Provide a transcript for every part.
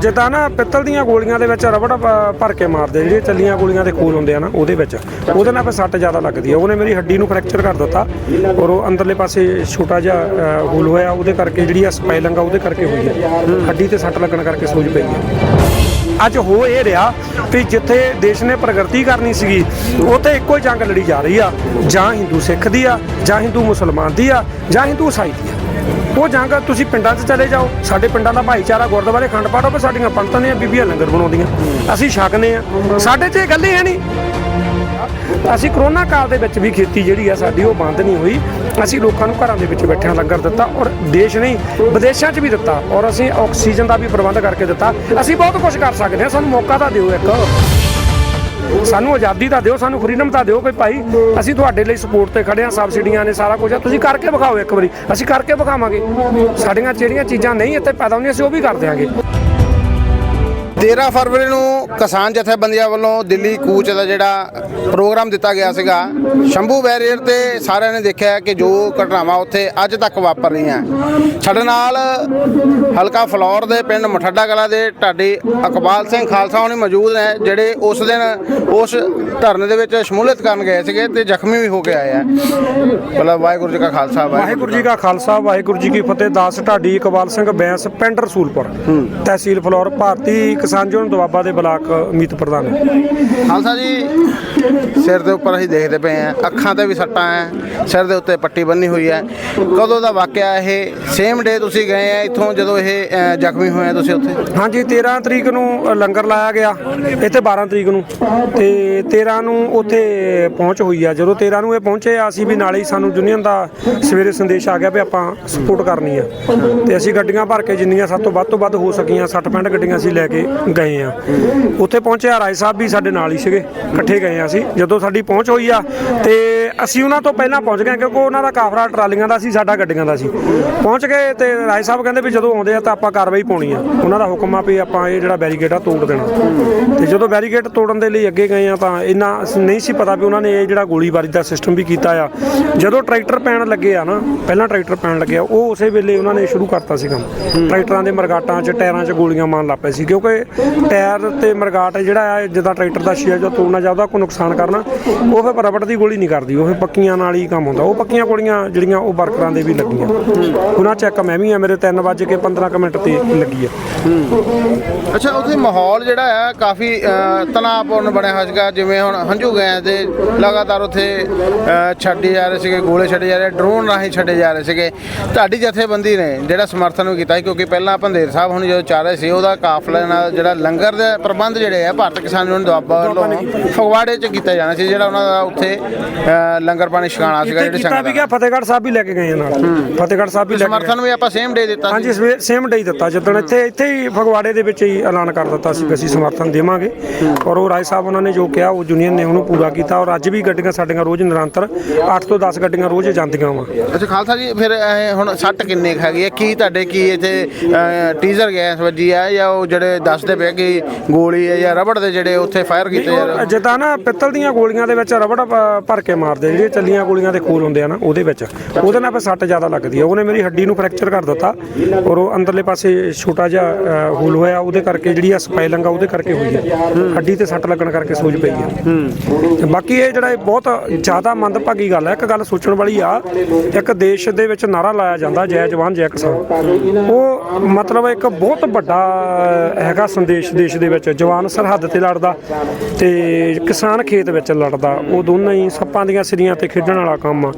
ਜਿੱਦਾਂ ਨਾ ਪਿੱਤਲ ਦੀਆਂ ਗੋਲੀਆਂ ਦੇ ਵਿੱਚ ਰਬੜ ਭਰ ਕੇ ਮਾਰਦੇ ਜਿਹੜੀਆਂ ਚੱਲੀਆਂ ਗੋਲੀਆਂ ਦੇ ਖੂਨ ਹੁੰਦੇ ਆ ਨਾ ਉਹਦੇ ਵਿੱਚ। ਉਹਦੇ ਨਾਲ ਫਿਰ ਸੱਟ ਜ਼ਿਆਦਾ ਲੱਗਦੀ ਆ। ਉਹਨੇ ਮੇਰੀ ਹੱਡੀ ਨੂੰ ਫ੍ਰੈਕਚਰ ਕਰ ਦਿੱਤਾ ਔਰ ਉਹ ਅੰਦਰਲੇ ਪਾਸੇ ਛੋਟਾ ਜਿਹਾ ਅ, ਹੋਲ ਹੋਇਆ ਉਹਦੇ ਕਰਕੇ ਜਿਹੜੀ ਆ ਸਪਾਈਲਿੰਗ ਆ ਉਹਦੇ ਕਰਕੇ ਹੋਈ ਆ। ਹੱਡੀ ਤੇ ਸੱਟ ਲੱਗਣ ਕਰਕੇ ਸੂਜ ਪਈ ਆ। ਅੱਜ ਹੋ ਇਹ ਰਿਹਾ ਵੀ ਜਿੱਥੇ ਦੇਸ਼ ਨੇ ਪ੍ਰਗਤੀ ਕਰਨੀ ਸੀਗੀ ਉੱਥੇ ਇੱਕੋ ਹੀ ਜੰਗ ਲੜੀ ਜਾ ਰਹੀ ਆ। ਜਾਂ ਹਿੰਦੂ ਸਿੱਖ ਦੀ ਆ ਜਾਂ ਹਿੰਦੂ ਮੁਸਲਮਾਨ ਦੀ ਆ ਜਾਂ ਹਿੰਦੂ ਇਸਾਈ ਦੀ ਆ। ਉਹ ਜੰਗ ਤੁਸੀਂ ਪਿੰਡਾਂ 'ਚ ਚਲੇ ਜਾਓ। ਸਾਡੇ ਪਿੰਡਾਂ ਦਾ ਭਾਈਚਾਰਾ ਗੁਰਦੁਆਰੇ ਖੰਡ ਪਾਠ ਹੋਵੇ ਸਾਡੀਆਂ ਪੰਡਤਾਂ ਨੇ ਬੀਬੀਆਂ ਲੰਗਰ ਬਣਾਉਂਦੀਆਂ। ਅਸੀਂ ਛਕਨੇ ਆ। ਸਾਡੇ 'ਚ ਇਹ ਗੱਲ ਹੀ ਹੈ ਨਹੀਂ। ਅਸੀਂ ਕਰੋਨਾ ਕਾਲ ਦੇ ਵਿੱਚ ਵੀ ਖੇਤੀ ਜਿਹੜੀ ਆ ਸਾਡੀ, ਉਹ ਬੰਦ ਨਹੀਂ ਹੋਈ। ਅਸੀਂ ਲੋਕਾਂ ਨੂੰ ਘਰਾਂ ਦੇ ਵਿੱਚ ਬੈਠਿਆਂ ਲੰਗਰ ਦਿੱਤਾ ਔਰ ਦੇਸ਼ ਨਹੀਂ, ਵਿਦੇਸ਼ਾਂ 'ਚ ਵੀ ਦਿੱਤਾ। ਔਰ ਅਸੀਂ ਆਕਸੀਜਨ ਦਾ ਵੀ ਪ੍ਰਬੰਧ ਕਰਕੇ ਦਿੱਤਾ। ਅਸੀਂ ਬਹੁਤ ਕੁਝ ਕਰ ਸਕਦੇ ਹਾਂ। ਸਾਨੂੰ ਮੌਕਾ ਤਾਂ ਦਿਓ ਇੱਕ। ਸਾਨੂੰ ਆਜ਼ਾਦੀ ਤਾਂ ਦਿਓ, ਸਾਨੂੰ ਫਰੀडम ਤਾਂ ਦਿਓ ਵੀ ਭਾਈ। ਅਸੀਂ ਤੁਹਾਡੇ ਲਈ ਸਪੋਰਟ ਤੇ ਖੜੇ ਆ ਸਬਸਿਡੀਆਂ ਨੇ ਸਾਰਾ ਕੁਝ ਆ। ਤੁਸੀਂ ਕਰਕੇ ਵਿਖਾਓ ਇੱਕ ਵਾਰੀ। ਅਸੀਂ ਕਰਕੇ ਵਿਖਾਵਾਂਗੇ। ਸਾਡੀਆਂ ਜਿਹੜੀਆਂ ਚੀਜ਼ਾਂ ਨਹੀਂ ਇੱਥੇ ਪੈਦਾ ਹੁੰਦੀਆਂ, ਅਸੀਂ ਉਹ ਵੀ ਕਰ ਦਿਆਂਗੇ। 13 ਫਰਵਰੀ ਨੂੰ ਕਿਸਾਨ ਜਥੇਬੰਦੀਆਂ ਵੱਲੋਂ ਦਿੱਲੀ ਕੂਚ ਦਾ ਜਿਹੜਾ ਪ੍ਰੋਗਰਾਮ ਦਿੱਤਾ ਗਿਆ ਸੀਗਾ ਸ਼ੰਭੂ ਬੈਰੀਅਰ ਤੇ ਸਾਰਿਆਂ ਨੇ ਦੇਖਿਆ ਕਿ ਜੋ ਘਟਨਾਵਾਂ ਉੱਥੇ ਅੱਜ ਤੱਕ ਵਾਪਰ ਰਹੀਆਂ। ਸਾਡੇ ਨਾਲ ਹਲਕਾ ਫਲੌਰ ਦੇ ਪਿੰਡ ਮਠੱਡਾ ਕਲਾ ਦੇ ਢਾਡੀ ਇਕਬਾਲ ਸਿੰਘ ਖਾਲਸਾ ਹੋਣੀ ਮੌਜੂਦ ਨੇ ਜਿਹੜੇ ਉਸ ਦਿਨ ਉਸ ਧਰਨੇ ਦੇ ਵਿੱਚ ਸ਼ਮੂਲੀਅਤ ਕਰਨ ਗਏ ਸੀਗੇ ਤੇ ਜ਼ਖਮੀ ਵੀ ਹੋ ਕੇ ਆਏ ਆ। ਮਤਲਬ ਵਾਹਿਗੁਰੂ ਜੀ ਕਾ ਖਾਲਸਾ ਵਾਹਿਗੁਰੂ ਜੀ ਕਾ ਖਾਲਸਾ ਵਾਹਿਗੁਰੂ ਜੀ ਕੀ ਫਤਿਹ। ਦਾਸ ਢਾਡੀ ਇਕਬਾਲ ਸਿੰਘ ਬੈਂਸ ਪਿੰਡ ਰਸੂਲਪੁਰ ਤਹਿਸੀਲ ਫਲੌਰ ਭਾਰਤੀ ਕਿਸਾਨ ਜੋਨ ਦੁਆਬਾ ਦੇ ਬਲਾਕ ਮੀਤ ਪ੍ਰਧਾਨ ਖਾਲਸਾ ਜੀ ਸਿਰ ਦੇ ਉੱਪਰ ਅਸੀਂ ਦੇਖਦੇ ਪਏ ਆ ਅੱਖਾਂ ਤੇ ਵੀ ਸੱਟਾਂ ਆ ਸਿਰ ਦੇ ਉੱਤੇ ਪੱਟੀ ਬੰਨੀ ਹੋਈ ਹੈ। ਕਦੋਂ ਦਾ ਵਾਕਿਆ ਇਹ? ਸੇਮ ਡੇ ਤੁਸੀਂ ਗਏ ਆ ਇੱਥੋਂ ਜਦੋਂ ਇਹ ਅ, ਜ਼ਖਮੀ ਹੋਏ ਆ ਤੁਸੀਂ ਉੱਥੇ? ਹਾਂਜੀ 13 ਤਰੀਕ ਨੂੰ ਲੰਗਰ ਲਾਇਆ ਗਿਆ ਇੱਥੇ 12 ਤਰੀਕ ਨੂੰ। ਤੇ 13 ਨੂੰ ਉੱਥੇ ਪਹੁੰਚ ਹੋਈ ਆ। ਜਦੋਂ 13 ਨੂੰ ਇਹ ਪਹੁੰਚੇ ਆ ਅਸੀਂ ਵੀ ਨਾਲੇ ਹੀ ਸਾਨੂੰ ਯੂਨੀਅਨ ਦਾ ਸਵੇਰੇ ਸੰਦੇਸ਼ ਆ ਗਿਆ ਵੀ ਆਪਾਂ ਸਪੋਰਟ ਕਰਨੀ ਆ। ਤੇ ਅਸੀਂ ਗੱਡੀਆਂ ਭਰ ਕੇ ਜਿੰਨੀਆਂ ਸਭ ਤੋਂ ਵੱਧ ਤੋਂ ਵੱਧ ਹੋ ਸਕੀਆਂ 60 65 ਗੱਡੀਆਂ ਅਸੀਂ ਲੈ ਕੇ ਗਏ ਆ। ਉੱਥੇ ਪਹੁੰਚਿਆ ਰਾਏ ਸਾਹਿਬ ਵੀ ਸਾਡੇ ਨਾਲ ਹੀ ਸੀਗੇ, ਇਕੱਠੇ ਗਏ ਆ ਅਸੀਂ। ਜਦੋਂ ਸਾਡੀ ਪਹੁੰਚ ਹੋਈ ਆ, ਤੇ ਅਸੀਂ ਉਹਨਾਂ ਤੋਂ ਪਹਿਲਾਂ ਪਹੁੰਚ ਗਏ, ਕਿਉਂਕਿ ਉਹਨਾਂ ਦਾ ਕਾਫਰਾ ਟਰਾਲੀਆਂ ਦਾ ਸੀ, ਸਾਡਾ ਗੱਡੀਆਂ ਦਾ ਸੀ। ਪਹੁੰਚ ਗਏ ਤੇ ਰਾਏ ਸਾਹਿਬ ਕਹਿੰਦੇ ਵੀ ਜਦੋਂ ਆਉਂਦੇ ਆ ਤਾਂ ਆਪਾਂ ਕਾਰਵਾਈ ਪਾਉਣੀ ਆ। ਉਹਨਾਂ ਦਾ ਹੁਕਮ ਆ ਵੀ ਆਪਾਂ ਇਹ ਜਿਹੜਾ ਬੈਰੀਕੇਡ ਆ ਤੋੜ ਦੇਣਾ। ਤੇ ਜਦੋਂ ਬੈਰੀਕੇਡ ਤੋੜਨ ਦੇ ਲਈ ਅੱਗੇ ਗਏ ਆ ਤਾਂ ਇੰਨਾ ਨਹੀਂ ਸੀ ਪਤਾ ਵੀ ਉਹਨਾਂ ਨੇ ਇਹ ਜਿਹੜਾ ਗੋਲੀਬਾਰੀ ਦਾ ਸਿਸਟਮ ਵੀ ਕੀਤਾ ਆ। ਜਦੋਂ ਟਰੈਕਟਰ ਪੈਣ ਲੱਗੇ ਆ ਨਾ, ਪਹਿਲਾਂ ਟਰੈਕਟਰ ਪੈਣ ਲੱਗੇ ਆ ਉਹ ਉਸੇ ਵੇਲੇ ਉਹਨਾਂ ਨੇ ਸ਼ੁਰੂ ਕਰਤਾ ਸੀ ਕੰਮ। ਟਰੈਕਟਰਾਂ ਦੇ ਮਰਗਾਟਾਂ 'ਚ, ਟਾਇਰਾਂ 'ਚ ਗੋਲੀਆਂ ਮਾਰਨ ਲੱਗ ਪਏ ਸੀ, ਕਿਉਂਕਿ ਟਾਇਰ ਤੇ ਮਰਗਾਟ ਜਿਹੜਾ ਆ ਜਿੱਦਾਂ ਟਰੈਕਟਰ ਦਾ ਸ਼ੀਆ ਜੋ ਤੋੜਨਾ ਚਾਹੁੰਦਾ ਕੋਈ ਨੁਕਸਾਨ ਕਰਨਾ ਉਹ ਫਿਰ ਰਬੜ ਦੀ ਗੋਲੀ ਨਹੀਂ ਕਰਦੀ ਉਹ ਫਿਰ ਪੱਕੀਆਂ ਨਾਲ ਹੀ ਕੰਮ ਹੁੰਦਾ। ਉਹ ਪੱਕੀਆਂ ਗੋਲੀਆਂ ਜਿਹੜੀਆਂ ਉਹ ਵਰਕਰਾਂ ਦੇ ਵੀ ਲੱਗੀਆਂ। ਉਹਨਾਂ 'ਚ ਮੈਂ ਵੀ ਆ ਮੇਰੇ 3 ਵਜੇ ਕੇ 15 ਮਿੰਟ ਤੇ ਲੱਗੀ ਆ। ਅੱਛਾ ਉੱਥੇ ਮਾਹੌਲ ਜਿਹੜਾ ਆ ਕਾਫੀ ਅ, ਤਣਾਅਪੂਰਨ ਬਣਿਆ ਹੋਇਆ ਸੀਗਾ ਜਿਵੇਂ ਹੁਣ ਹੰਝੂ ਗਏ ਤੇ ਲਗਾਤਾਰ ਉੱਥੇ ਛੱਡੇ ਜਾ ਰਹੇ ਸੀਗੇ ਗੋਲੇ ਛੱਡੇ ਜਾ ਰਹੇ ਡਰੋਨ ਰਾਹੀਂ ਛੱਡੇ ਜਾ ਰਹੇ ਸੀਗੇ। ਤੁਹਾਡੀ ਜਥੇਬੰਦੀ ਨੇ ਜਿਹੜਾ ਸਮਰਥਨ ਵੀ ਕੀਤਾ ਸੀ ਕਿਉਂਕਿ ਪਹਿਲਾਂ ਭੰਦੇਰ ਸਾਹਿਬ ਹੁਣ ਜਦੋਂ ਚਾਹ ਰਹੇ ਸੀ ਉਹਦਾ ਕਾਫ਼ਲਾ ਨਾਲ ਜਿਹੜਾ ਲੰਗਰ ਦੇ ਪ੍ਰਬੰਧ ਜਿਹੜੇ ਆ ਭਾਰਤ ਕਿਸਾਨ ਯੂਨੀਅਨ ਦੁਆਬਾ ਵੱਲੋਂ ਫਗਵਾੜੇ 'ਚ ਕੀਤਾ ਜਾਣਾ ਸੀ ਜਿਹੜਾ ਉਹਨਾਂ ਦਾ ਉੱਥੇ ਲੰਗਰ ਪਾਣੀ ਛਕਾਣਾ ਸੀਗਾ ਜਿਹੜੇ ਕੀਤਾ ਵੀ ਗਿਆ ਸੰਗਤ ਫਤਿਹਗੜ੍ਹ ਸਾਹਿਬ ਵੀ ਲੈ ਕੇ ਗਏ ਆ ਨਾਲ ਫਤਿਹਗੜ੍ਹ ਸਾਹਿਬ ਵੀ ਲੈ ਕੇ ਸਮਰਥਨ ਵੀ ਆਪਾਂ ਸੇਮ ਡੇ ਦਿੱਤਾ ਹਾਂਜੀ ਸੇਮ ਡੇ ਹੀ ਦਿੱਤਾ ਜਦੋਂ ਇੱਥੇ ਇੱਥੇ ਹੀ ਫਗਵਾੜੇ ਦੇ ਵਿੱਚ ਹੀ ਐਲਾਨ ਕਰ ਦਿੱਤਾ ਸੀ ਕਿ ਅਸੀਂ ਸਮਰਥਨ ਦੇਵਾਂਗੇ। ਔਰ ਉਹ ਰਾਏ ਸਾਹਿਬ ਉਹਨਾਂ ਨੇ ਜੋ ਕਿਹਾ ਉਹ ਯੂਨੀਅਨ ਨੇ ਉਹਨੂੰ ਪੂਰਾ ਕੀਤਾ। ਔਰ ਅੱਜ ਵੀ ਗੱਡੀਆਂ ਸਾਡੀਆਂ ਰੋਜ਼ ਨਿਰੰਤਰ 8 ਤੋਂ 10 ਗੱਡੀਆਂ ਰੋਜ਼ ਜਾਂਦੀਆਂ ਵਾ। ਅੱਛਾ ਖਾਲਸਾ ਜੀ ਫਿਰ ਹੁਣ ਸੱਟ ਕਿੰਨੇ ਹੈਗੀ ਹੈ ਕੀ ਤੁਹਾਡੇ ਕੀ ਇੱਥੇ ਟੀਜ਼ਰ ਗੈਸ ਵੱਜੀ ਹੈ ਜਾਂ ਉਹ ਜਿਹੜੇ ਦੱਸਦੇ ਪਏ ਕਿ ਗੋਲੀ ਹੈ ਜਾਂ ਰਬੜ ਦੇ ਜਿਹੜੇ ਉੱਥੇ ਫਾਇਰ ਕੀਤੇ ਜਾ ਰਹੇ ਜਿੱਦਾਂ ਨਾ ਪਿੱਤਲ ਦੀਆਂ ਗੋਲੀਆਂ ਦੇ ਵਿੱਚ ਰਬੜ ਪ- ਭਰ ਕੇ ਮਾਰਦੇ ਜਿਹੜੀਆਂ ਚੱਲੀਆਂ ਗੋਲੀਆਂ ਦੇ ਖੂਨ ਹੁੰਦੇ ਆ ਨਾ ਉਹਦੇ ਵਿੱਚ। ਉਹਦੇ ਨਾਲ ਫਿਰ ਸੱਟ ਜ਼ਿਆਦਾ ਲੱਗਦੀ ਆ। ਉਹਨੇ ਮੇਰੀ ਹੱਡੀ ਨੂੰ ਫ੍ਰੈਕਚਰ ਕਰ ਦਿੱਤਾ ਔਰ ਉਹ ਅੰਦਰਲੇ ਪਾਸੇ ਛੋਟਾ ਜਿਹਾ ਅ, ਹੋਲ ਹੋਇਆ ਉਹਦੇ ਕਰਕੇ ਜਿਹੜੀ ਆ ਸਪਾਈਲਿੰਗ ਆ ਉਹਦੇ ਕਰਕੇ ਹੋਈ ਆ। ਹੱਡੀ ਤੇ ਸੱਟ ਲੱਗਣ ਕਰਕੇ ਸੂਜ ਪਈ ਆ। ਤੇ ਬਾਕੀ ਇਹ ਜਿਹੜਾ ਇਹ ਬਹੁਤ ਜ਼ਿਆਦਾ ਮੰਦਭਾਗੀ ਗੱਲ ਹੈ ਇੱਕ ਗੱਲ ਸੋਚਣ ਵਾਲੀ ਆ ਇੱਕ ਦੇਸ਼ ਦੇ ਵਿੱਚ ਨਾਰਾ ਲਾਇਆ ਜਾਂਦਾ ਜੈ ਜਵਾਨ ਜੈ ਕਿਸਾਨ। ਉਹ ਮਤਲਬ ਇੱਕ ਬਹੁਤ ਵੱਡਾ ਹੈਗਾ ਸੰਦੇਸ਼ ਦੇਸ਼ ਦੇ ਵਿੱਚ ਜਵਾਨ ਸਰਹੱਦ ਤੇ ਲੜਦਾ ਤੇ ਕਿਸਾਨ ਖੇਤ ਵਿੱਚ ਲੜਦਾ, ਉਹ ਦੋਨਾਂ ਹੀ ਸੱਪਾਂ ਦੀਆਂ ਸਿਰੀਆਂ ਤੇ ਖੇਡਣ ਵਾਲਾ ਕੰਮ ਆ।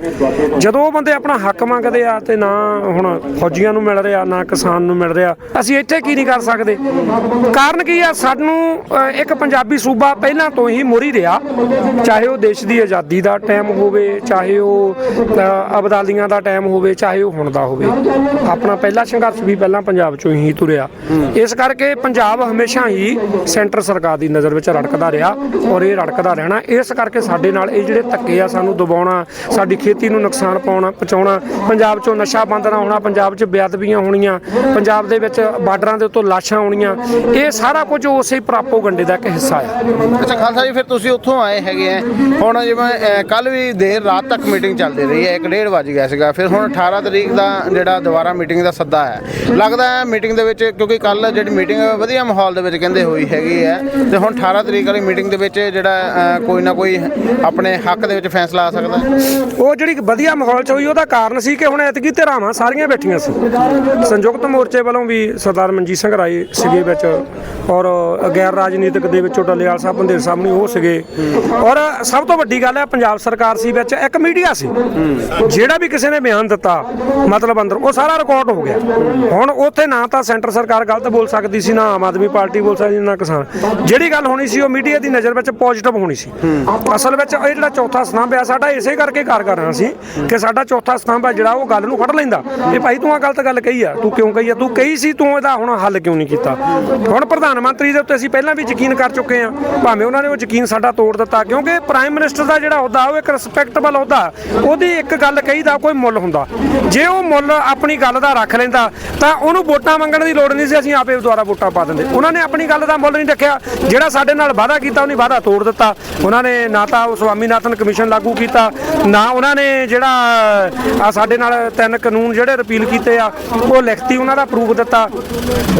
ਜਦੋਂ ਉਹ ਬੰਦੇ ਆਪਣਾ ਹੱਕ ਮੰਗਦੇ ਆ ਤੇ ਨਾ ਹੁਣ ਫੌਜੀਆਂ ਨੂੰ ਮਿਲ ਰਿਹਾ, ਨਾ ਕਿਸਾਨ ਨੂੰ ਮਿਲ ਰਿਹਾ, ਅਸੀਂ ਇੱਥੇ ਕੀ ਨਹੀਂ ਕਰ ਸਕਦੇ? ਕਾਰਨ ਕੀ ਆ? ਸਾਨੂੰ ਇੱਕ ਪੰਜਾਬੀ ਸੂਬਾ ਪਹਿਲਾਂ ਤੋਂ ਹੀ ਮੋਰੀ ਰਿਹਾ। ਚਾਹੇ ਉਹ ਦੇਸ਼ ਦੀ ਆਜ਼ਾਦੀ ਦਾ ਟਾਈਮ ਹੋਵੇ, ਚਾਹੇ ਉਹ ਅਬਦਾਲੀਆਂ ਦਾ ਟਾਈਮ ਹੋਵੇ, ਚਾਹੇ ਉਹ ਹੁਣ ਦਾ ਹੋਵੇ। ਆਪਣਾ ਪਹਿਲਾ ਸੰਘਰਸ਼ ਵੀ ਪਹਿਲਾਂ ਪੰਜਾਬ ਚੋਂ ਹੀ ਤੁਰਿਆ। ਇਸ ਕਰਕੇ ਪੰਜਾਬ ਪੰਜਾਬ ਹਮੇਸ਼ਾ ਹੀ ਸੈਂਟਰ ਸਰਕਾਰ ਦੀ ਨਜ਼ਰ ਵਿੱਚ ਰੜਕਦਾ ਰਿਹਾ ਔਰ ਇਹ ਰੜਕਦਾ ਰਹਿਣਾ, ਇਸ ਕਰਕੇ ਸਾਡੇ ਨਾਲ ਇਹ ਜਿਹੜੇ ਧੱਕੇ ਆ ਸਾਨੂੰ ਦਬਾਉਣਾ, ਸਾਡੀ ਖੇਤੀ ਨੂੰ ਨੁਕਸਾਨ ਪਾਉਣਾ, ਪਹੁੰਚਾਉਣਾ, ਪੰਜਾਬ 'ਚੋਂ ਨਸ਼ਾ ਬੰਦ ਨਾ ਹੋਣਾ, ਪੰਜਾਬ 'ਚ ਬੇਅਦਬੀਆਂ ਹੋਣੀਆਂ, ਪੰਜਾਬ ਦੇ ਵਿੱਚ ਬਾਰਡਰਾਂ ਦੇ ਉੱਤੋਂ ਲਾਸ਼ਾਂ ਆਉਣੀਆਂ, ਇਹ ਸਾਰਾ ਕੁਝ ਉਸੇ ਪ੍ਰਾਪੋਗੰਡੇ ਦਾ ਇੱਕ ਹਿੱਸਾ ਹੈ ਅੱਛਾ ਖਾਲਸਾ ਜੀ, ਫਿਰ ਤੁਸੀਂ ਉੱਥੋਂ ਆਏ ਹੈਗੇ ਆ। ਹੁਣ ਜਿਵੇਂ ਕੱਲ ਵੀ ਦੇਰ ਰਾਤ ਤੱਕ ਮੀਟਿੰਗ ਚੱਲਦੀ ਰਹੀ ਹੈ 1:30 ਵਜ ਗਿਆ ਸੀਗਾ। ਫਿਰ ਹੁਣ 18 ਤਰੀਕ ਦਾ ਜਿਹੜਾ ਦੁਬਾਰਾ ਮੀਟਿੰਗ ਦਾ ਸੱਦਾ ਹੈ। ਲੱਗਦਾ ਹੈ ਮੀਟਿੰਗ ਦੇ ਵਿੱਚ, ਕਿਉਂਕਿ ਕੱਲ ਜਿਹੜੀ ਮੀਟਿੰਗ ਵਧੀਆ ਮਾਹੌਲ ਦੇ ਵਿੱਚ ਕਹਿੰਦੇ ਹੋਈ ਹੈਗੀ ਹੈ। ਤੇ ਹੁਣ 18 ਤਰੀਕ ਵਾਲੀ ਮੀਟਿੰਗ ਦੇ ਵਿੱਚ ਜਿਹੜਾ ਕੋਈ ਨਾ ਕੋਈ ਆਪਣੇ ਹੱਕ ਦੇ ਵਿੱਚ ਫੈਸਲਾ ਆ ਸਕਦਾ ਉਹ ਜਿਹੜੀ ਵਧੀਆ ਮਾਹੌਲ ਚ ਹੋਈ, ਉਹਦਾ ਕਾਰਨ ਸੀ ਕਿ ਹੁਣ ਐਤਕੀ ਧਿਰਾਵਾਂ ਸਾਰੀਆਂ ਬੈਠੀਆਂ ਸੀ। ਸੰਯੁਕਤ ਮੋਰਚੇ ਵੱਲੋਂ ਵੀ ਸਰਦਾਰ ਮਨਜੀਤ ਸਿੰਘ ਰਾਏ ਸੀਗੇ ਵਿੱਚ ਔਰ ਗੈਰ ਰਾਜਨੀਤਿਕ ਦੇ ਵਿੱਚੋਂ ਡੱਲੇਵਾਲ ਸਾਹਿਬ ਬੰਦੇਰ ਸਾਹਿਬ ਨੇ ਉਹ ਸੀਗੇ। ਔਰ ਸਭ ਤੋਂ ਵੱਡੀ ਗੱਲ ਹੈ, ਪੰਜਾਬ ਸਰਕਾਰ ਸੀ ਵਿੱਚ ਇੱਕ ਮੀਡੀਆ ਸੀ। ਜਿਹੜਾ ਵੀ ਕਿਸੇ ਨੇ ਬਿਆਨ ਦਿੱਤਾ, ਮਤਲਬ ਅੰਦਰ, ਉਹ ਸਾਰਾ ਰਿਕਾਰਡ ਹੋ ਗਿਆ। ਹੁਣ ਉੱਥੇ ਨਾ ਤਾਂ ਸੈਂਟਰ ਸਰਕਾਰ ਗਲਤ ਬੋਲ ਸਕਦੀ ਸੀ, ਨਾ ਆਮ ਆਦਮੀ ਪਾਰਟੀ ਬੋਲ ਸਕਦੀ ਨਾ ਕਿਸਾਨ ਜਿਹੜੀ ਗੱਲ ਹੋਣੀ ਸੀ ਉਹ ਮੀਡੀਆ ਦੀ ਨਜ਼ਰ ਵਿੱਚ ਪੋਜ਼ਿਟਿਵ ਹੋਣੀ ਸੀ। ਅਸਲ ਵਿੱਚ ਇਹ ਜਿਹੜਾ ਚੌਥਾ ਸਤੰਭ ਆ, ਸਾਡਾ ਇਸੇ ਕਰਕੇ ਕਾਰ ਕਰ ਰਿਹਾ ਸੀ ਕਿ ਸਾਡਾ ਚੌਥਾ ਸਤੰਭ ਆ, ਜਿਹੜਾ ਉਹ ਗੱਲ ਨੂੰ ਫੜ ਲੈਂਦਾ। ਵੀ ਭਾਈ ਤੂੰ ਆ ਗਲਤ ਗੱਲ ਕਹੀ ਆ, ਤੂੰ ਕਿਉਂ ਕਹੀ ਆ? ਤੂੰ ਕਹੀ ਸੀ ਤੂੰ ਇਹਦਾ ਹੁਣ ਹੱਲ ਕਿਉਂ ਨਹੀਂ ਕੀਤਾ? ਹੁਣ ਪ੍ਰਧਾਨ ਮੰਤਰੀ ਦੇ ਉੱਤੇ ਅਸੀਂ ਪਹਿਲਾਂ ਵੀ ਯਕੀਨ ਕਰ ਚੁੱਕੇ ਆ, ਭਾਵੇਂ ਉਹਨਾਂ ਨੇ ਉਹ ਯਕੀਨ ਸਾਡਾ ਤੋੜ ਦਿੱਤਾ, ਕਿਉਂਕਿ ਪ੍ਰਾਈਮ ਮਿਨਿਸਟਰ ਦਾ ਜਿਹੜਾ ਅਹੁਦਾ, ਉਹ ਇੱਕ ਰਿਸਪੈਕਟੇਬਲ ਅਹੁਦਾ, ਉਹਦੀ ਇੱਕ ਗੱਲ ਕਹੀ ਦਾ ਕੋਈ ਮੁੱਲ ਹੁੰਦਾ। ਜੇ ਉਹ ਮੁੱਲ ਆਪਣੀ ਗੱਲ ਦਾ ਰੱਖ ਲੈਂਦਾ, ਤਾਂ ਉਹਨੂੰ ਵੋਟਾਂ ਮੰਗਣ ਦੀ ਲੋੜ ਨਹੀਂ ਸੀ, ਅਸੀਂ ਆਪੇ ਦੁਆਰਾ ਵੋਟਾਂ ਪਾ ਦਿੰਦੇ। ਉਹਨਾਂ ਨੇ ਆਪਣੀ ਗੱਲ ਦਾ ਮੁੱਲ ਨਹੀਂ ਰੱਖਿਆ। ਜਿਹੜਾ ਸਾਡੇ ਨਾਲ ਵਾਅਦਾ ਕੀਤਾ, ਉਹਨੇ ਵਾਅਦਾ ਤੋੜ ਦਿੱਤਾ। ਉਹਨਾਂ ਨੇ ਨਾ ਤਾਂ ਉਹ ਸਵਾਮੀਨਾਥਨ ਕਮਿਸ਼ਨ ਲਾਗੂ ਕੀਤਾ, ਨਾ ਉਹਨਾਂ ਨੇ ਜਿਹੜਾ ਆ ਸਾਡੇ ਨਾਲ ਤਿੰਨ ਕਾਨੂੰਨ ਜਿਹੜੇ ਰਿਪੀਲ ਕੀਤੇ ਆ, ਉਹ ਲਿਖਤੀ ਉਹਨਾਂ ਦਾ ਪ੍ਰੂਫ ਦਿੱਤਾ।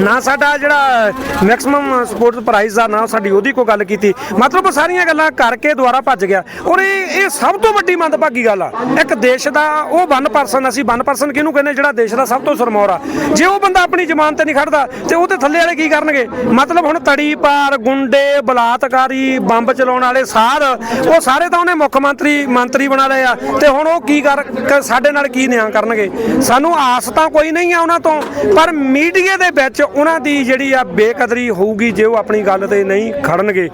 ਨਾ ਸਾਡਾ ਜਿਹੜਾ ਮੈਕਸਿਮਮ ਸਪੋਰਟ ਪ੍ਰਾਈਸ ਦਾ ਨਾ ਸਾਡੀ ਉਹਦੀ ਕੋਈ ਗੱਲ ਕੀਤੀ। ਮਤਲਬ ਉਹ ਸਾਰੀਆਂ ਗੱਲਾਂ ਕਰਕੇ ਦੁਆਰਾ ਭੱਜ ਗਿਆ। ਔਰ ਇਹ ਇਹ ਸਭ ਤੋਂ ਵੱਡੀ ਮੰਦਭਾਗੀ ਗੱਲ ਆ। ਇੱਕ ਦੇਸ਼ ਦਾ ਉਹ ਵਨ ਪਰਸਨ ਅਸੀਂ ਵਨ ਪਰਸਨ ਕਿਹਨੂੰ ਕਹਿੰਦੇ ਜਿਹੜਾ ਦੇਸ਼ ਦਾ ਸਭ ਤੋਂ ਸਰਮੌਰ ਆ। ਜੇ ਉਹ ਬੰਦਾ ਆਪਣੀ ਜ਼ਮਾਨਤ ਤੇ ਨਹੀਂ ਖੜਦਾ, ਤੇ ਉਹਦੇ ਥੱਲੇ ਵਾਲੇ ਕੀ ਕਰਨਗੇ? ਮਤਲਬ ਹੁਣ ਤੜੀ ਪਾਰ, ਗੁੰਡੇ, ਬਲਾਤਕਾਰੀ, ਬੰਬ ਚਲਾਉਣ ਵਾਲੇ ਸਾਧ, ਉਹ ਸਾਰੇ ਤਾਂ ਉਹਨੇ ਮੁੱਖ ਮੰਤਰੀ ਮੰਤਰੀ ਬਣਾ ਲਏ ਆ। ਤੇ ਹੁਣ ਉਹ ਕੀ ਕਰ ਸਾਡੇ ਨਾਲ ਕੀ ਨਿਆਂ ਕਰਨਗੇ? ਸਾਨੂੰ ਆਸ ਤਾਂ ਕੋਈ ਨਹੀਂ ਆ ਉਹਨਾਂ ਤੋਂ, ਪਰ ਮੀਡੀਆ ਦੇ ਵਿੱਚ ਉਹਨਾਂ ਦੀ ਜਿਹੜੀ ਆ ਬੇਕਦਰੀ ਹੋਊਗੀ ਜੇ ਉਹ ਆਪਣੀ ਗੱਲ ਤੇ ਨਹੀਂ ਖੜਨਗੇ।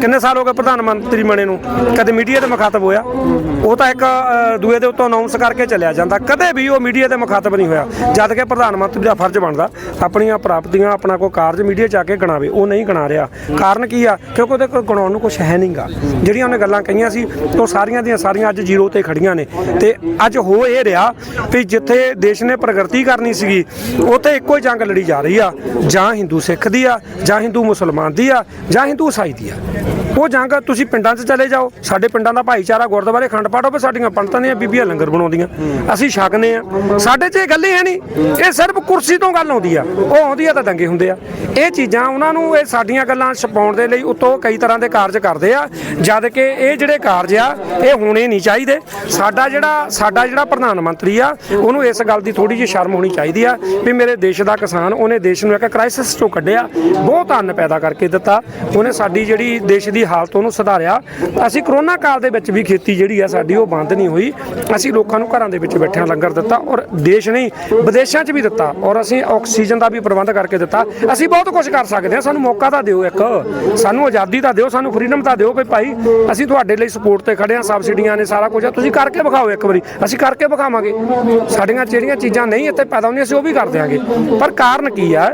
ਕਿੰਨੇ ਸਾਲ ਹੋ ਗਏ ਪ੍ਰਧਾਨ ਮੰਤਰੀ ਬਣੇ ਨੂੰ? ਕਦੇ ਮੀਡੀਆ ਤੇ ਮੁਖਾਤਬ ਹੋਇਆ? ਉਹ ਤਾਂ ਇੱਕ ਦੂਏ ਦੇ ਉੱਤੋਂ ਅਨਾਉਂਸ ਕਰਕੇ ਚੱਲਿਆ ਜਾਂਦਾ। ਕਦੇ ਵੀ ਉਹ ਮੀਡੀਆ ਤੇ ਮੁਖਾਤਬ ਨਹੀਂ ਹੋਇਆ, ਜਦ ਕਿ ਪ੍ਰਧਾਨ ਮੰਤਰੀ ਦਾ ਫਰਜ਼ ਬਣਦਾ, ਆਪਣੀਆਂ ਪ੍ਰਾਪਤੀਆਂ, ਆਪਣਾ ਕੋਈ ਕਾਰਜ ਮੀਡੀਆ 'ਚ ਆ ਕੇ ਗਣਾਵੇ, ਉਹ ਨਹੀਂ ਗਣਾ ਰਿਹਾ। ਕਾਰਨ ਕੀ ਆ? ਕਿਉਂਕਿ ਉਹਦੇ ਕੋਲ ਗਣਾਉਣ ਨੂੰ ਕੁਝ ਹੈ ਨਹੀਂਗਾ ਜਿਹੜੀਆਂ ਉਹਨੇ ਗੱਲਾਂ ਕਹੀਆਂ ਸੀ, ਉਹ ਸਾਰੀਆਂ ਦੀਆਂ ਸਾਰੀਆਂ ਅੱਜ ਜ਼ੀਰੋ ਤੇ ਖੜੀਆਂ ਨੇ। ਤੇ ਅੱਜ ਹੋ ਇਹ ਰਿਹਾ ਵੀ ਜਿੱਥੇ ਦੇਸ਼ ਨੇ ਪ੍ਰਗਤੀ ਕਰਨੀ ਸੀਗੀ, ਉੱਥੇ ਇੱਕੋ ਹੀ ਜੰਗ ਲੜੀ ਜਾ ਰਹੀ ਆ। ਜਾਂ ਹਿੰਦੂ ਸਿੱਖ ਦੀ ਆ, ਜਾਂ ਹਿੰਦੂ ਮੁਸਲਮਾਨ ਦੀ ਆ, ਜਾਂ ਹਿੰਦੂ ਈਸਾਈ ਦੀ ਆ। ਉਹ ਜੰਗ ਤੁਸੀਂ ਪਿੰਡਾਂ 'ਚ ਚਲੇ ਜਾਓ। ਸਾਡੇ ਪਿੰਡਾਂ ਦਾ ਭਾਈਚਾਰਾ ਗੁਰਦੁਆਰੇ ਖੰਡ ਪਾਠ ਹੋਵੇ ਸਾਡੀਆਂ ਪੰਡਤਾਂ ਦੀਆਂ ਬੀਬੀਆਂ ਲੰਗਰ ਬਣਾਉਂਦੀਆਂ। ਅਸੀਂ ਛਕਨੇ ਆ। ਸਾਡੇ 'ਚ ਇਹ ਗੱਲ ਹੀ ਹੈ ਨਹੀਂ। ਇਹ ਸਿਰਫ ਕੁਰਸੀ ਤੋਂ ਗੱਲ ਆਉਂਦੀ ਆ। ਉਹ ਆਉਂਦੀ ਆ ਤਾਂ ਦੰਗੇ ਹੁੰਦੇ ਆ। ਇਹ ਚੀਜ਼ਾਂ ਉਹਨਾਂ ਨੂੰ ਇਹ ਸਾਡੀਆਂ ਗੱਲਾਂ ਛਪਾਉਣ ਦੇ ਲਈ ਉਤੋਂ ਕਈ ਤਰ੍ਹਾਂ ਦੇ ਕਾਰਜ ਕਰਦੇ ਆ, ਜਦ ਕਿ ਇਹ ਜਿਹੜੇ ਕਾਰਜ ਆ, ਇਹ ਹੋਣੇ ਨਹੀਂ ਚਾਹੀਦੇ। ਸਾਡਾ ਜਿਹੜਾ ਸਾਡਾ ਜਿਹੜਾ ਪ੍ਰਧਾਨ ਮੰਤਰੀ ਆ, ਉਹਨੂੰ ਇਸ ਗੱਲ ਦੀ ਥੋੜੀ ਜਿਹੀ ਸ਼ਰਮ ਹੋਣੀ ਚਾਹੀਦੀ ਆ ਵੀ ਮੇਰੇ ਦੇਸ਼ ਦਾ ਕਿਸਾਨ, ਉਹਨੇ ਦੇਸ਼ ਨੂੰ ਇੱਕ ਕ੍ਰਾਈਸਿਸ ਚੋਂ ਕੱਢਿਆ, ਬਹੁਤ ਅੰਨ ਪੈਦਾ ਕਰਕੇ ਦਿੱਤਾ, ਉਹਨੇ ਸਾਡੀ ਜਿਹੜੀ ਦੇਸ਼ ਦੀ ਹਾਲਤ ਉਹਨੂੰ ਸੁਧਾਰਿਆ। ਅਸੀਂ ਕਰੋਨਾ ਕਾਲ ਦੇ ਵਿੱਚ ਵੀ ਖੇਤੀ ਜਿਹੜੀ ਆ ਸਾਡੀ ਉਹ ਬੰਦ ਨਹੀਂ ਹੋਈ, ਅਸੀਂ ਲੋਕਾਂ ਨੂੰ ਘਰਾਂ ਦੇ ਵਿੱਚ ਬੈਠਿਆਂ ਲੰਗਰ ਦਿੱਤਾ ਔਰ ਦੇਸ਼ ਨਹੀਂ, ਵਿਦੇਸ਼ਾਂ 'ਚ ਵੀ ਦਿੱਤਾ ਔਰ ਅਸੀਂ ਆਕਸੀਜਨ ਦਾ ਵੀ ਪ੍ਰਬੰਧ ਕਰਕੇ ਦਿੱਤਾ। ਅਸੀਂ ਬਹੁਤ ਬਹੁਤ ਕੁਝ ਕਰ ਸਕਦੇ ਹਾਂ ਸਾਨੂੰ ਮੌਕਾ ਤਾਂ ਦਿਓ ਇੱਕ। ਸਾਨੂੰ ਆਜ਼ਾਦੀ ਤਾਂ ਦਿਓ, ਸਾਨੂੰ ਫਰੀडम ਤਾਂ ਦਿਓ ਵੀ ਭਾਈ, ਅਸੀਂ ਤੁਹਾਡੇ ਲਈ ਸਪੋਰਟ ਤੇ ਖੜੇ ਹਾਂ ਸਬਸਿਡੀਆਂ ਨੇ ਸਾਰਾ ਕੁਝ ਆ। ਤੁਸੀਂ ਕਰਕੇ ਵਿਖਾਓ ਇੱਕ ਵਾਰੀ। ਅਸੀਂ ਕਰਕੇ ਵਿਖਾਵਾਂਗੇ। ਸਾਡੀਆਂ ਜਿਹੜੀਆਂ ਚੀਜ਼ਾਂ ਨਹੀਂ ਇੱਥੇ ਪੈਦਾ ਹੁੰਦੀਆਂ, ਅਸੀਂ ਉਹ ਵੀ ਕਰ ਦਿਆਂਗੇ। ਪਰ ਕਾਰਨ ਕੀ ਆ?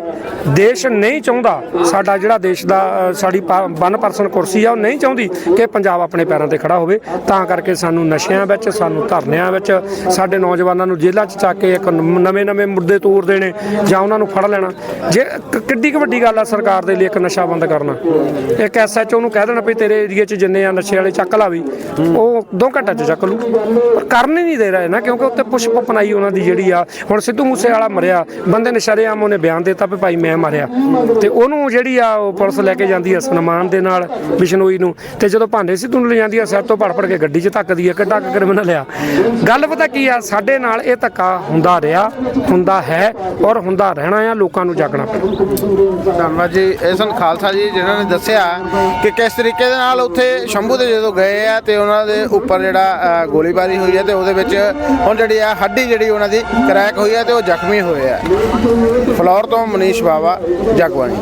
ਦੇਸ਼ ਨਹੀਂ ਚਾਹੁੰਦਾ, ਸਾਡਾ ਜਿਹੜਾ ਦੇਸ਼ ਦਾ ਸਾਡੀ ਵਨ ਪਰਸਨ ਕੁਰਸੀ ਆ, ਉਹ ਨਹੀਂ ਚਾਹੁੰਦੀ ਕਿ ਪੰਜਾਬ ਆਪਣੇ ਪੈਰਾਂ ਤੇ ਖੜਾ ਹੋਵੇ। ਤਾਂ ਕਰਕੇ ਸਾਨੂੰ ਨਸ਼ਿਆਂ ਵਿੱਚ, ਸਾਨੂੰ ਧਰਨਿਆਂ ਵਿੱਚ, ਸਾਡੇ ਨੌਜਵਾਨਾਂ ਨੂੰ ਜੇਲ੍ਹਾਂ 'ਚ ਚੱਕ ਕੇ ਇੱਕ ਨਵੇਂ ਨਵੇਂ ਮੁੱਦੇ ਤੋੜ ਦੇਣੇ ਜਾਂ ਉਹਨਾਂ ਨੂੰ ਫੜ ਲੈਣਾ। ਜੇ ਕਿੱਡੀ ਕਿੱਡੀ ਕੁ ਵੱਡੀ ਗੱਲ ਆ ਸਰਕਾਰ ਦੇ ਲਈ ਇੱਕ ਨਸ਼ਾ ਬੰਦ ਕਰਨਾ। ਇੱਕ ਐਸਐਚਓ ਨੂੰ ਕਹਿ ਦੇਣਾ ਵੀ ਤੇਰੇ ਏਰੀਏ 'ਚ ਜਿੰਨੇ ਆ ਨਸ਼ੇ ਵਾਲੇ ਚੱਕ ਲਾ ਵੀ, ਉਹ ਦੋ ਘੰਟਿਆਂ 'ਚ ਚੱਕ ਲੂ ਪਰ ਕਰਨ ਹੀ ਨਹੀਂ ਦੇ ਰਹੇ ਨਾ, ਕਿਉਂਕਿ ਉੱਤੇ ਪੁਸ਼ਪ ਪਨਾਈ ਉਹਨਾਂ ਦੀ ਜਿਹੜੀ ਆ, ਹੁਣ ਸਿੱਧੂ ਮੂਸੇ ਵਾਲਾ ਮਰਿਆ, ਬੰਦੇ ਨੇ ਸ਼ਰੇਆਮ ਉਹਨੇ ਬਿਆਨ ਦਿੱਤਾ ਵੀ ਭਾਈ ਮੈਂ ਮਾਰਿਆ। ਤੇ ਉਹਨੂੰ ਜਿਹੜੀ ਆ ਉਹ ਪੁਲਿਸ ਲੈ ਕੇ ਜਾਂਦੀ ਆ ਸਨਮਾਨ ਦੇ ਨਾਲ ਬਿਸ਼ਨੋਈ ਨੂੰ। ਤੇ ਜਦੋਂ ਭਾਂਡੇ ਸਿੱਧੂ ਨੂੰ ਲੈ ਜਾਂਦੀ ਆ, ਸਿਰ ਤੋਂ ਪੜ ਫੜ ਕੇ ਗੱਡੀ 'ਚ ਧੱਕਦੀ ਆ, ਕਿੱਡਾ ਕੁ ਕ੍ਰਿਮੀਨਲ ਆ। ਗੱਲ ਪਤਾ ਕੀ ਆ, ਸਾਡੇ ਨਾਲ ਇਹ ਧੱਕਾ ਹੁੰਦਾ ਰਿਹਾ, ਹੁੰਦਾ ਹੈ ਔਰ ਹੁੰਦਾ ਰਹਿਣਾ ਆ, ਲੋਕਾਂ ਨੂੰ ਜਾਗਣਾ ਪੈਣਾ। ਧੰਨਵਾਦ ਜੀ। ਇਹ ਸਨ ਖਾਲਸਾ ਜੀ ਜਿਨ੍ਹਾਂ ਨੇ ਦੱਸਿਆ ਕਿ ਕਿਸ ਤਰੀਕੇ ਦੇ ਨਾਲ ਉੱਥੇ ਸ਼ੰਭੂ ਦੇ ਜਦੋਂ ਗਏ ਆ ਤੇ ਉਹਨਾਂ ਦੇ ਉੱਪਰ ਜਿਹੜਾ ਗੋਲੀਬਾਰੀ ਹੋਈ ਹੈ ਤੇ ਉਹਦੇ ਵਿੱਚ ਹੁਣ ਜਿਹੜੀ ਆ ਹੱਡੀ ਜਿਹੜੀ ਉਹਨਾਂ ਦੀ ਕਰੈਕ ਹੋਈ ਹੈ ਤੇ ਉਹ ਜ਼ਖਮੀ ਹੋਏ ਆ। ਫਲੋਰ ਤੋਂ ਮਨੀਸ਼ ਬਾਵਾ ਜਗਵਾਣੀ